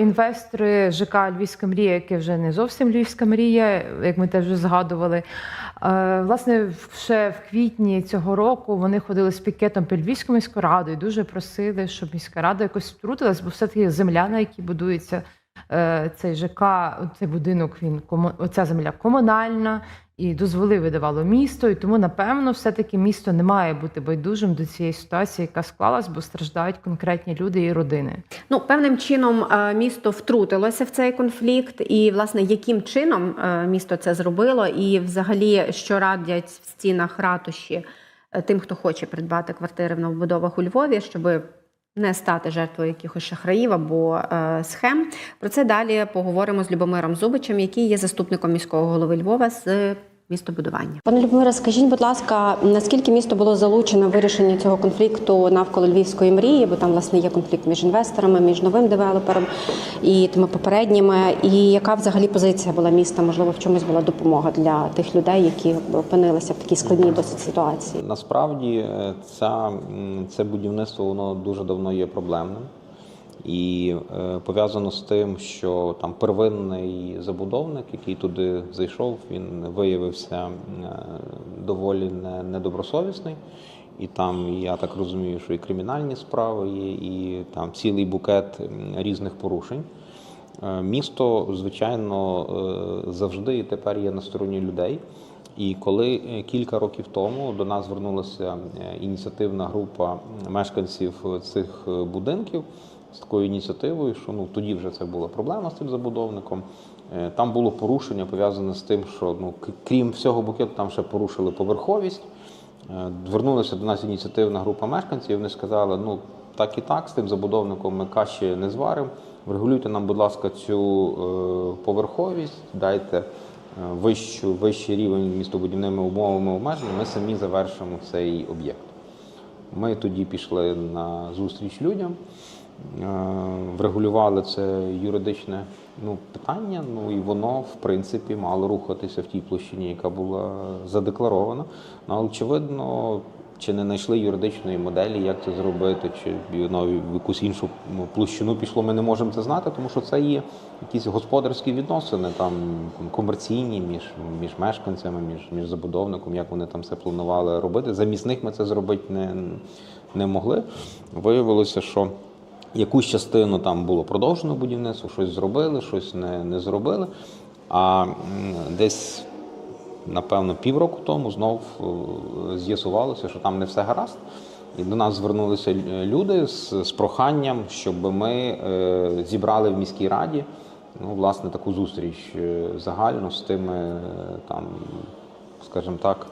інвестори ЖК Львівська мрія, яке вже не зовсім Львівська мрія, як ми теж вже згадували. Е, Власне, ще в квітні цього року вони ходили з пікетом під Львівською міську раду і дуже просили, щоб міська рада якось втрутилась, бо все-таки земля, на якій будується цей ЖК, цей будинок, він оця земля комунальна, і дозволи видавало місто. І тому, напевно, все-таки місто не має бути байдужим до цієї ситуації, яка склалась, бо страждають конкретні люди і родини. Ну, певним чином е, місто втрутилося в цей конфлікт, і власне яким чином е, місто це зробило, і взагалі що радять в стінах ратуші е, тим, хто хоче придбати квартири в новобудовах у Львові, щоб не стати жертвою якихось шахраїв або е, схем. Про це далі поговоримо з Любомиром Зубичем, який є заступником міського голови Львова з містобудування. Пане Любомире, скажіть, будь ласка, наскільки місто було залучено в вирішенні цього конфлікту навколо львівської мрії? Бо там власне є конфлікт між інвесторами, між новим девелопером і тими попередніми. І яка взагалі позиція була міста? Можливо, в чомусь була допомога для тих людей, які опинилися в такій складній досить ситуації? Насправді е, ця, це будівництво воно дуже давно є проблемним. І е, пов'язано з тим, що там первинний забудовник, який туди зайшов, він виявився е, доволі не- недобросовісний. І там, я так розумію, що і кримінальні справи є, і там цілий букет різних порушень. Е, Місто, звичайно, е, завжди і тепер є на стороні людей. І коли е, кілька років тому до нас звернулася е, ініціативна група мешканців цих е, будинків з такою ініціативою, що ну тоді вже це була проблема з цим забудовником. Е, Там було порушення пов'язане з тим, що ну крім всього букету, там ще порушили поверховість. Е, Звернулася до нас ініціативна група мешканців. Вони сказали: ну так і так, з тим забудовником ми каші не зваримо. Врегулюйте нам, будь ласка, цю е, поверховість, дайте вищу, вищий рівень містобудівними умовами обмежень. Ми самі завершимо цей об'єкт. Ми тоді пішли на зустріч людям, врегулювали це юридичне ну, питання. Ну і воно, в принципі, мало рухатися в тій площині, яка була задекларована. Ну, очевидно, чи не знайшли юридичної моделі, як це зробити, чи воно в якусь іншу ну, площину пішло, ми не можемо це знати, тому що це є якісь господарські відносини, там комерційні між, між мешканцями, між, між забудовником, як вони там все планували робити. Замість них ми це зробити не, не могли. Виявилося, що якусь частину там було продовжено будівництво, щось зробили, щось не, не зробили. А десь напевно, півроку тому знов е, з'ясувалося, що там не все гаразд. І до нас звернулися люди з, з проханням, щоб ми е, зібрали в міській раді ну, власне, таку зустріч е, загальну з тими, е, там, скажімо так,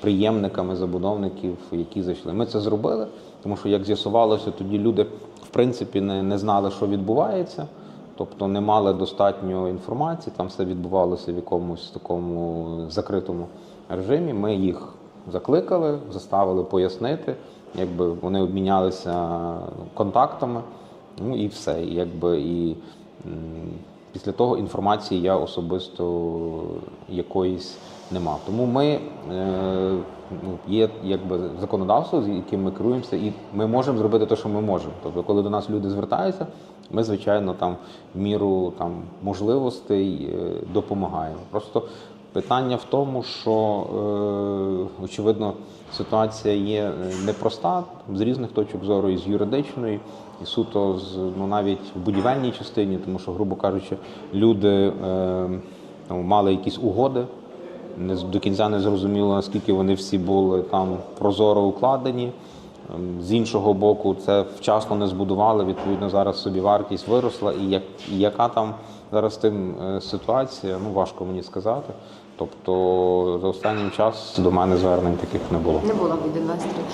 приємниками забудовників, які зайшли. Ми це зробили, тому що, як з'ясувалося, тоді люди принципі не, не знали, що відбувається. Тобто не мали достатньо інформації, там все відбувалося в якомусь такому закритому режимі. Ми їх закликали, заставили пояснити, якби вони обмінялися контактами, ну і все. І, якби, і після того інформації я особисто якоїсь не мав. Тому ми е, ну, є якби законодавство, з яким ми керуємося, і ми можемо зробити те, що ми можемо. Тобто, коли до нас люди звертаються, ми звичайно там міру там можливостей е, допомагаємо. Просто питання в тому, що е, очевидно ситуація є е, непроста з різних точок зору, і з юридичної, і суто з ну навіть в будівельній частині, тому що, грубо кажучи, люди е, там, мали якісь угоди. Не до кінця не зрозуміло, наскільки вони всі були там прозоро укладені. Ем, З іншого боку, це вчасно не збудували. Відповідно, зараз собі вартість виросла. І як і яка там зараз тим е, ситуація, ну важко мені сказати. Тобто за останнім часом до мене звернень таких не було. Не було від інвесторів.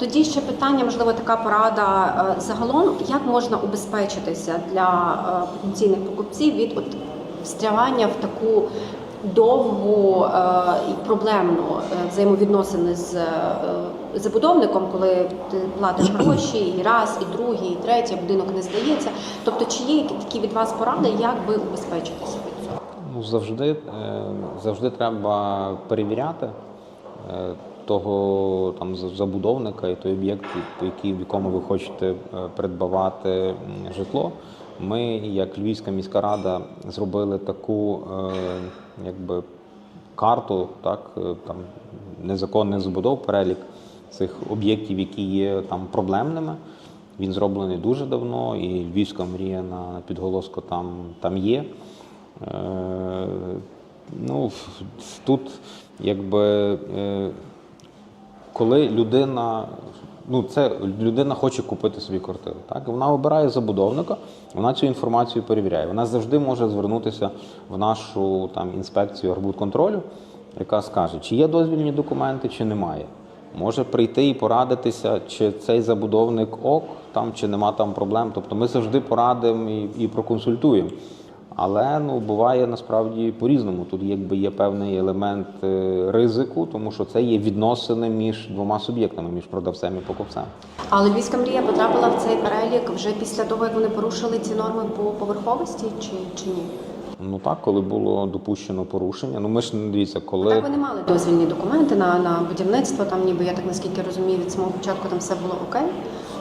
Тоді ще питання, можливо, така порада. Е, Загалом, як можна убезпечитися для е, потенційних покупців від от встрявання в таку довгу е, і проблемну взаємовідносини з забудовником, коли ти платиш гроші і раз, і другий, і третій, будинок не здається. Тобто, чи є такі від вас поради, як би убезпечитися від цього? Ну, завжди, завжди треба перевіряти того там забудовника і той об'єкт, який, в якому ви хочете е, придбавати житло. Ми, як Львівська міська рада, зробили таку е, якби, карту, так, е, там, незаконних забудов, перелік цих об'єктів, які є там проблемними. Він зроблений дуже давно, і Львівська мрія на підголоску там, там є. Е, ну, тут якби. Е, коли людина, ну це людина хоче купити собі квартиру, так вона обирає забудовника, вона цю інформацію перевіряє. Вона завжди може звернутися в нашу там інспекцію арбудконтролю, яка скаже, чи є дозвільні документи, чи немає. Може прийти і порадитися, чи цей забудовник ок, там чи нема там проблем. Тобто ми завжди порадимо і, і проконсультуємо. Але ну буває насправді по-різному. Тут якби є певний елемент е, ризику, тому що це є відносини між двома суб'єктами, між продавцем і покупцем. Але Львівська мрія потрапила в цей перелік вже після того, як вони порушили ці норми по поверховості, чи, чи ні? Ну так, коли було допущено порушення. Ну ми ж не дивіться, Так коли вони мали дозвільні документи на, на будівництво. Там, ніби я так наскільки розумію, від самого початку там все було окей.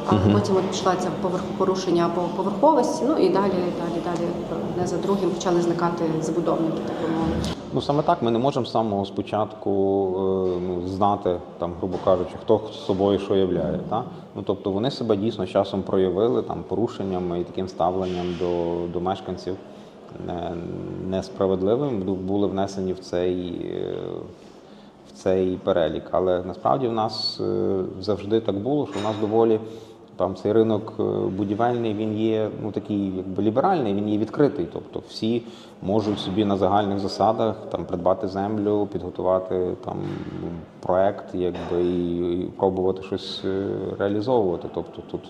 Але потім от пішла ця порушення по поверховості. Ну і далі, далі, далі не за другим почали зникати забудовники, так ну саме так ми не можемо з самого спочатку е, ну, знати, там, грубо кажучи, хто з собою що являє. Та? Ну тобто вони себе дійсно з часом проявили там порушенням і таким ставленням до, до мешканців несправедливим, були внесені в цей. в цей перелік. Але насправді в нас е, завжди так було, що в нас доволі там цей ринок е, будівельний він є ну такий якби ліберальний, він є відкритий. Тобто всі можуть собі на загальних засадах там придбати землю, підготувати там проект, якби і, і пробувати щось е, реалізовувати. Тобто тут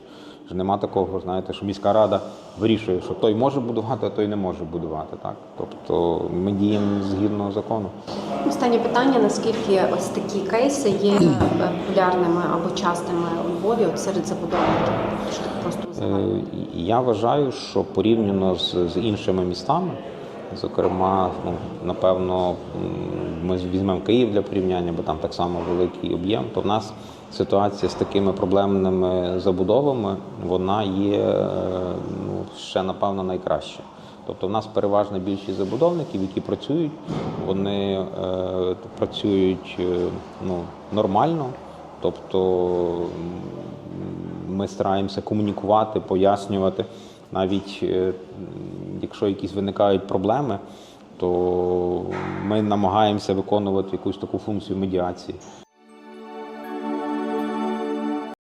ж нема такого, знаєте, що міська рада вирішує, що той може будувати, а той не може будувати. Так, тобто ми діємо згідно закону. Останнє питання: наскільки ось такі кейси є е, популярними або частими у от серед забудовників? Просто Е. Я вважаю, що порівняно з, з іншими містами, зокрема, ну, напевно, ми візьмемо Київ для порівняння, бо там так само великий об'єм, то в нас ситуація з такими проблемними забудовами, вона є е, ну, ще, напевно, найкраща. Тобто в нас переважна більшість забудовників, які працюють, вони е, працюють е, ну, нормально. Тобто ми стараємося комунікувати, пояснювати. Навіть е, якщо якісь виникають проблеми, то ми намагаємося виконувати якусь таку функцію медіації.